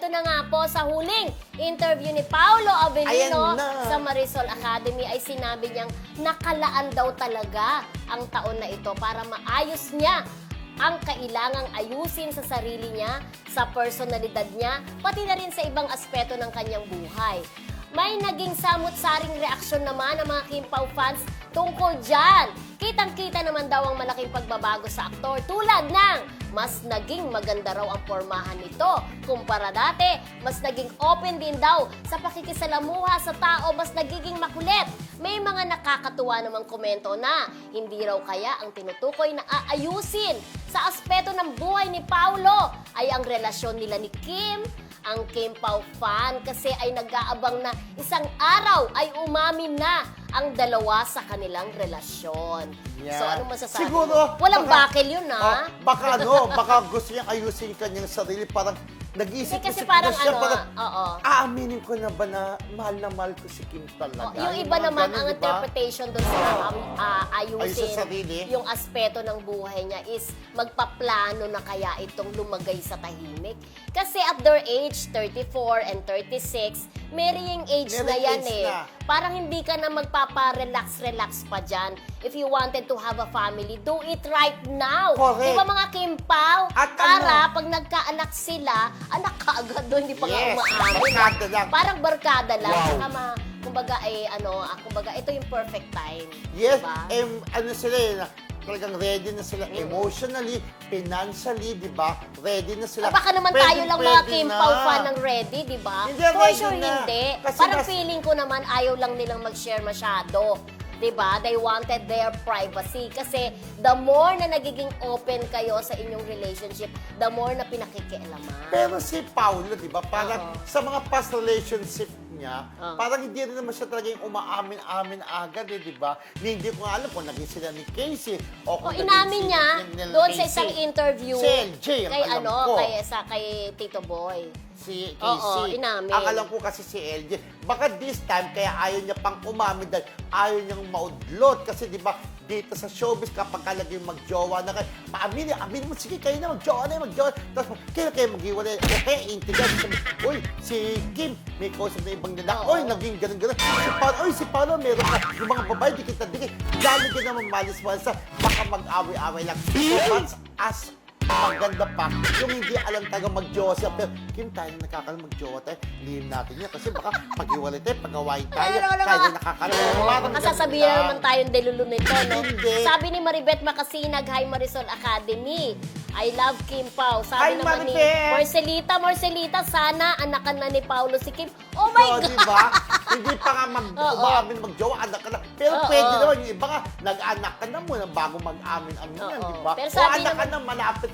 ito na nga po sa huling interview ni Paolo Avellino sa Marisol Academy ay sinabi niyang nakalaan daw talaga ang taon na ito para maayos niya ang kailangang ayusin sa sarili niya, sa personalidad niya, pati na rin sa ibang aspeto ng kanyang buhay. May naging samot-saring reaksyon naman ng mga Kim Pao fans tungkol dyan. Kitang-kita naman daw ang malaking pagbabago sa aktor tulad ng mas naging maganda raw ang pormahan nito. Kumpara dati, mas naging open din daw sa pakikisalamuha sa tao, mas nagiging makulit. May mga nakakatuwa namang komento na hindi raw kaya ang tinutukoy na aayusin sa aspeto ng buhay ni Paulo ay ang relasyon nila ni Kim, ang Kim Pao fan kasi ay nag-aabang na isang araw ay umamin na ang dalawa sa kanilang relasyon. Yan. So, ano masasabi Siguro, mo? Walang baka- bakil yun, Oh, ha? baka ano, baka gusto niyang ayusin kanyang sarili, parang nag-iisip Hindi, kasi isip parang na siya, ano, parang, oo. aaminin ko na ba na mahal na mahal ko si Kim talaga? Oh, yung iba mga naman, ganun, ang di ba? interpretation doon sa um, ah, ayusin Ayusin sarili. yung aspeto ng buhay niya is magpaplano na kaya itong lumagay sa tahimik. Kasi at their age, 34 and 36, marrying age na Marrying yan age eh. na. Parang hindi ka na magpapa-relax-relax pa dyan. If you wanted to have a family, do it right now. Correct. Di ba mga kimpaw? At Para ano? Pag nagkaanak sila, anak ka agad doon, hindi pa nga Yes, umaamin. barkada lang. Parang barkada lang. Wow. Saka ma, kumbaga, eh, ano, ah, kumbaga, ito yung perfect time. Yes, Diba? em, ano sila eh, na- talagang ready na sila emotionally, financially, di ba? Ready na sila. Ah, baka naman Pwede- tayo lang mga Kim. Pao fan ng ready, di ba? Hindi, For sure, na. hindi. Kasi Parang nas- feeling ko naman, ayaw lang nilang mag-share masyado. Di ba? They wanted their privacy. Kasi the more na nagiging open kayo sa inyong relationship, the more na pinakikialaman. Pero si Paulo, di ba, parang Oo. sa mga past relationship niya, Oo. parang hindi rin naman siya talagang umaamin-amin agad eh, di ba? Ni- Hindi ko nga alam kung naging sila ni Casey o O kung naging inamin niya ni- doon sa Casey. isang interview Si LJ, ang kay alam ano, ko. kay sa kay Tito Boy. Si Oo, Casey. inamin. Ang alam ko kasi si LJ. Baka this time, kaya ayaw niya pang umamin dahil ayaw niyang maudlot. Kasi di ba, dito sa showbiz, kapag kalagay magjowa na kayo, paaminin, aminin mo, sige, kayo na, magjowa na, magjowa. Tapos, kayo kayo maghiwalay. Eh, kaya. Sabi, Uy, si Kim, may kausap na ibang lalaki. Oo. Uy, naging ganun-ganun. Si Paolo, uy, si Paolo, meron ka. Yung mga babae, di kita dikit. Dali ka naman malis-malis sa, baka mag-away-away lang. So, as maganda pa, yung hindi alam taga magjowa siya. Pero, Kim, tayo na nakakalam magjowa tayo. Lihim natin yan. Kasi baka pag-iwalay tayo, pag-awayin tayo, Pero tayo mga- na nakakalam. Oo, Parang baka ganun sasabihin na naman tayong delulu nito, no? Hindi. Sabi ni Maribeth Makasinag, Hi Marisol Academy. I love Kim Pao. Hi, Sabi naman ni Maribeth! Marcelita, Marcelita, sana anakan na ni Paulo si Kim. Oh my So, God! di ba? Hindi pa nga mag Oo. umaamin magjowa, anak ka na. Pero Oo. pwede naman, iba nga, nag-anak ka na muna bago mag-amin-amin yan, Oo. di ba? Pero O sabi anak ka naman- na malapit.